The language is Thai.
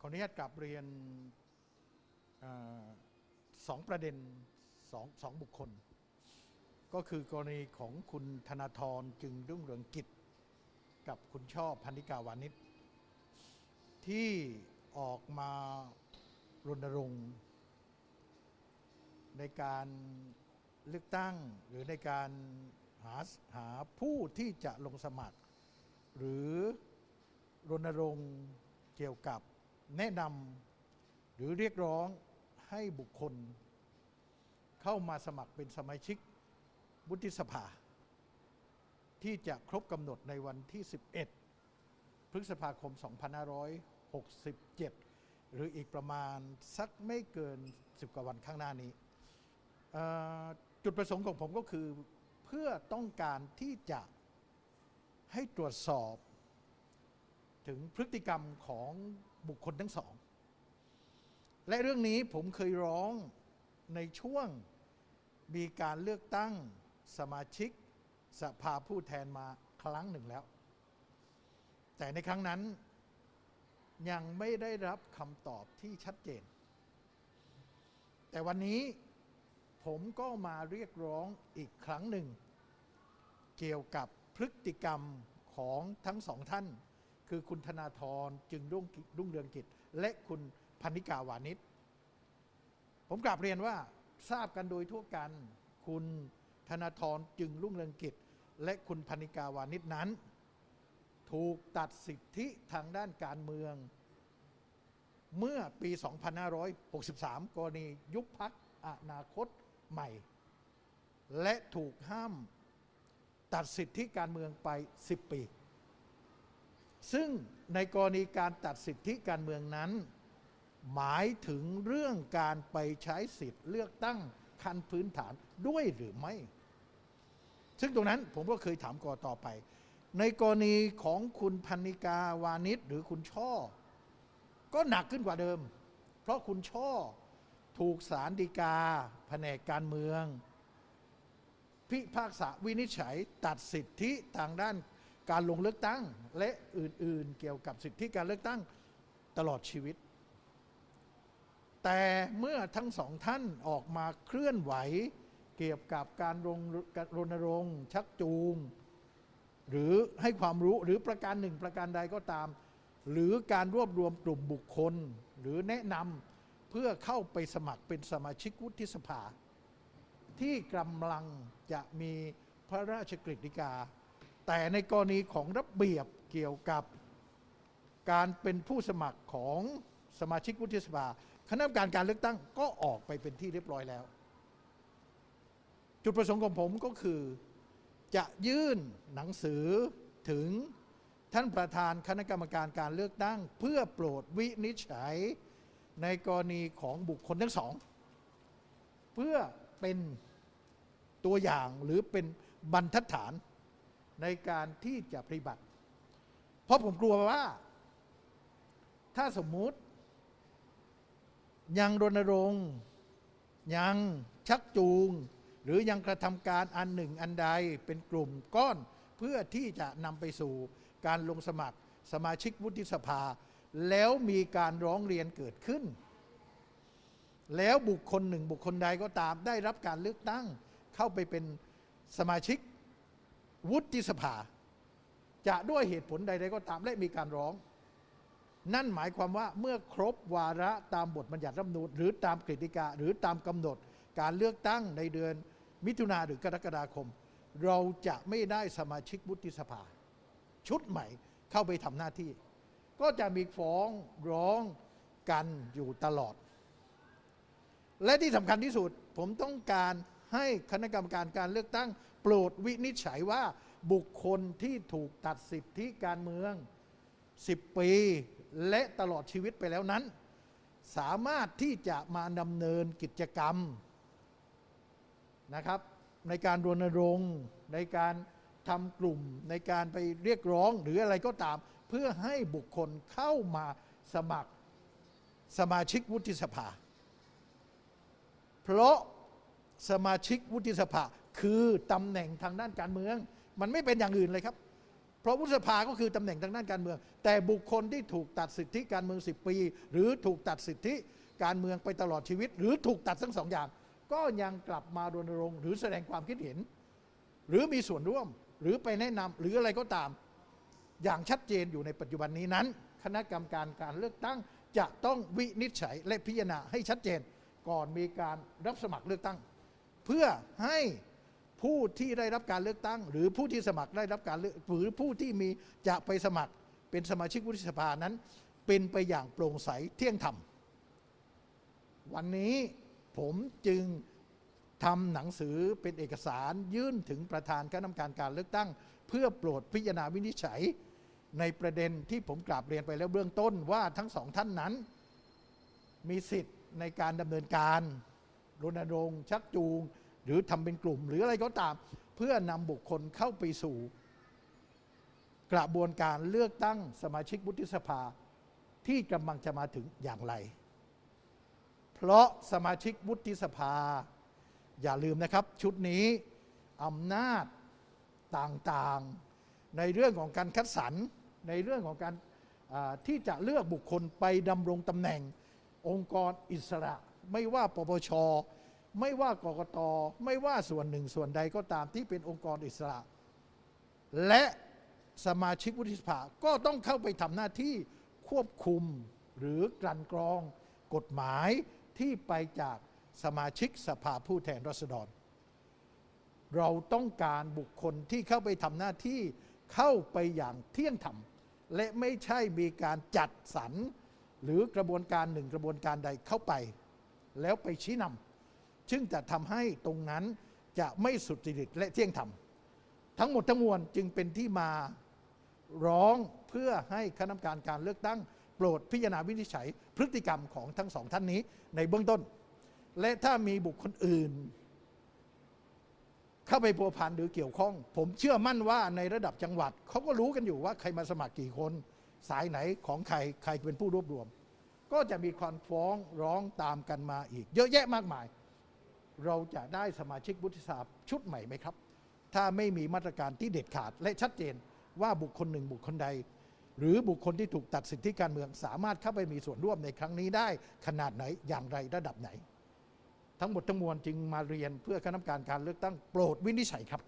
ขออนุญาตกลับเรียนอสองประเด็นสองสองบุคคล ก็คือกรณีของคุณธนาธรจึงรุ่งเรืองกิจ กับคุณชอบพันธิกาวานิชที่ออกมารณรงค์ในการเลือกตั้งหรือในการหาหาผู้ที่จะลงสมัคร หรือรณรงค์เกี่ยวกับ แนะนำหรือเรียกร้องให้บุคคล เข้ามาสมัครเป็นสมาชิกวุฒิสภา ที่จะครบกำหนดในวันที่ 11 พฤษภาคม 2567 หรืออีกประมาณสักไม่เกิน 10 กว่าวันข้างหน้านี้ จุดประสงค์ของผมก็คือเพื่อต้องการที่จะให้ตรวจสอบถึงพฤติกรรมของ บุคคลทั้งสอง และเรื่องนี้ผมเคยร้องในช่วงมีการเลือกตั้งสมาชิกสภาผู้แทนมาครั้งหนึ่งแล้ว แต่ในครั้งนั้นยังไม่ได้รับคำตอบที่ชัดเจน แต่วันนี้ผมก็มาเรียกร้องอีกครั้งหนึ่ง เกี่ยวกับพฤติกรรมของทั้งสองท่าน คือคุณธนาธรจึงรุ่งรุ่งเรืองกิจ และคุณพันิกาวานิชผมกราบเรียนว่าทราบกันโดยทั่วกัน คุณธนาธรจึงรุ่งเรืองกิจ และคุณพันนิกาวานิชนั้น ถูกตัดสิทธิทางด้านการเมือง เมื่อปี 2563 กรณียุบพักอนาคตใหม่ และถูกห้ามตัดสิทธิการเมืองไป 10 ปี ซึ่งในกรณีการตัดสิทธิการเมืองนั้น หมายถึงเรื่องการไปใช้สิทธิ์เลือกตั้งคันพื้นฐานด้วยหรือไม่ ซึ่งตรงนั้นผมก็เคยถามกอต่อไป ในกรณีของคุณพันนิกาวานิชหรือคุณช่อ ก็หนักขึ้นกว่าเดิม เพราะคุณช่อถูกสารดีกาแผนกการเมือง พิพากษาวินิจฉัยตัดสิทธิทางด้าน การลงเลือกตั้งและอื่น ๆ เกี่ยวกับสิทธิการเลือกตั้งตลอดชีวิต แต่เมื่อทั้งสองท่านออกมาเคลื่อนไหว เกี่ยวกับการรงรณรงค์ ชักจูง หรือให้ความรู้หรือประการหนึ่งประการใดก็ตาม หรือการรวบรวมกลุ่มบุคคล หรือแนะนำเพื่อเข้าไปสมัครเป็นสมาชิกวุฒิสภา ที่กำลังจะมีพระราชกฤษฎีกา แต่ในกรณีของระเบียบเกี่ยวกับการเป็นผู้สมัครของสมาชิกวุฒิสภาคณะกรรมการการเลือกตั้งก็ออกไปเป็นที่เรียบร้อยแล้ว จุดประสงค์ของผมก็คือ จะยื่นหนังสือถึงท่านประธานคณะกรรมการการเลือกตั้ง เพื่อโปรดวินิจฉัยในกรณีของบุคคลทั้งสอง เพื่อเป็นตัวอย่างหรือเป็นบรรทัดฐาน ในการที่จะปฏิบัติ เพราะผมกลัวว่า ถ้าสมมุติ ยังรณรงค์ยังชักจูง หรือยังกระทำการอันหนึ่งอันใดเป็นกลุ่มก้อน เพื่อที่จะนำไปสู่การลงสมัครสมาชิกวุฒิสภา แล้วมีการร้องเรียนเกิดขึ้น แล้วบุคคลหนึ่งบุคคลใดก็ตามได้รับการเลือกตั้ง เข้าไปเป็นสมาชิก วุฒิสภา จะด้วยเหตุผลใดๆก็ตามและมีการร้อง นั่นหมายความว่าเมื่อครบวาระตามบทบัญญัติรัฐมนูญหรือตามกฤษฎีกาหรือตามกำหนดการเลือกตั้งในเดือนมิถุนาหรือกรกฎาคม เราจะไม่ได้สมาชิกวุฒิสภา ชุดใหม่เข้าไปทำหน้าที่ ก็จะมีฟ้องร้องกันอยู่ตลอด และที่สำคัญที่สุดผมต้องการให้คณะกรรมการการเลือกตั้ง รดวินิจฉัยว่าบุคคลที่ถูกตัดสิทธิการเมือง 10 ปี และตลอดชีวิตไปแล้วนั้น สามารถที่จะมาดำเนินกิจกรรมนะครับ ในการรณรงค์ในการทำกลุ่มในการไปเรียกร้องหรืออะไรก็ตาม เพื่อให้บุคคลเข้ามาสมัครสมาชิกวุฒิสภา เพราะสมาชิกวุฒิสภา คือตำแหน่งทางด้านการเมือง มันไม่เป็นอย่างอื่นเลยครับ เพราะวุฒิสภาก็คือตำแหน่งทางด้านการเมือง แต่บุคคลที่ถูกตัดสิทธิการเมือง 10 ปี หรือถูกตัดสิทธิการเมืองไปตลอดชีวิต หรือถูกตัดทั้งสองอย่าง ก็ยังกลับมารณรงค์หรือแสดงความคิดเห็น หรือมีส่วนร่วมหรือไปแนะนำหรืออะไรก็ตาม อย่างชัดเจนอยู่ในปัจจุบันนี้นั้น คณะกรรมการการเลือกตั้งจะต้องวินิจฉัยและพิจารณาให้ชัดเจน ก่อนมีการรับสมัครเลือกตั้ง เพื่อให้ ผู้ที่ได้รับการเลือกตั้ง หรือผู้ที่สมัครได้รับการเลือกหรือผู้ที่มีจะไปสมัครเป็นสมาชิกวุฒิสภานั้น เป็นไปอย่างโปร่งใสเที่ยงธรรม วันนี้ผมจึงทำหนังสือเป็นเอกสารยื่นถึงประธานคณะกรรมการการเลือกตั้ง เพื่อโปรดพิจารณาวินิจฉัย ในประเด็นที่ผมกราบเรียนไปแล้วเบื้องต้นว่าทั้งสองท่านนั้น มีสิทธิ์ในการดำเนินการรณรงค์ชักจูง หรือทำเป็นกลุ่มหรืออะไรก็ตาม เพื่อนำบุคคลเข้าไปสู่ กระบวนการเลือกตั้งสมาชิกวุฒิสภาที่กำลังจะมาถึงอย่างไร เพราะสมาชิกวุฒิสภา อย่าลืมนะครับ ชุดนี้อำนาจต่างๆ ในเรื่องของการคัดสรรในเรื่องของการที่จะเลือกบุคคลไปดำรงตำแหน่งองค์กรอิสระ ไม่ว่าปปช ไม่ว่ากกตไม่ว่าส่วนหนึ่งส่วนใดก็ตามที่เป็นองค์กรอิสระ และสมาชิกวุฒิสภาก็ต้องเข้าไปทำหน้าที่ควบคุมหรือกลั่นกรองกฎหมายที่ไปจากสมาชิกสภาผู้แทนราษฎร เราต้องการบุคคลที่เข้าไปทำหน้าที่เข้าไปอย่างเที่ยงธรรม และไม่ใช่มีการจัดสรรหรือกระบวนการหนึ่งกระบวนการใดเข้าไป แล้วไปชี้นำ ซึ่งจะทำให้ตรงนั้นจะไม่สุจริตและเที่ยงธรรม ทั้งหมดทั้งมวลจึงเป็นที่มาร้องเพื่อให้คณะกรรมการการเลือกตั้งโปรดพิจารณาวินิจฉัยพฤติกรรมของทั้งสองท่านนี้ในเบื้องต้น และถ้ามีบุคคลอื่น เข้าไปพัวพันหรือเกี่ยวข้อง ผมเชื่อมั่นว่าในระดับจังหวัดเขาก็รู้กันอยู่ว่าใครมาสมัครกี่คน สายไหนของใครใครเป็นผู้รวบรวม ก็จะมีความฟ้องร้องตามกันมาอีก เยอะแยะมากมาย เราจะได้สมาชิกวุฒิสภาชุดใหม่ไหมครับ ถ้าไม่มีมาตรการที่เด็ดขาด และชัดเจนว่าบุคคลหนึ่งบุคคลใด หรือบุคคลที่ถูกตัดสิทธิการเมืองสามารถเข้าไปมีส่วนร่วมในครั้งนี้ได้ขนาดไหนอย่างไรระดับไหน ทั้งหมดทั้งมวลจึงมาเรียนเพื่อคณะกรรมการการเลือกตั้งโปรดวินิจฉัยครับ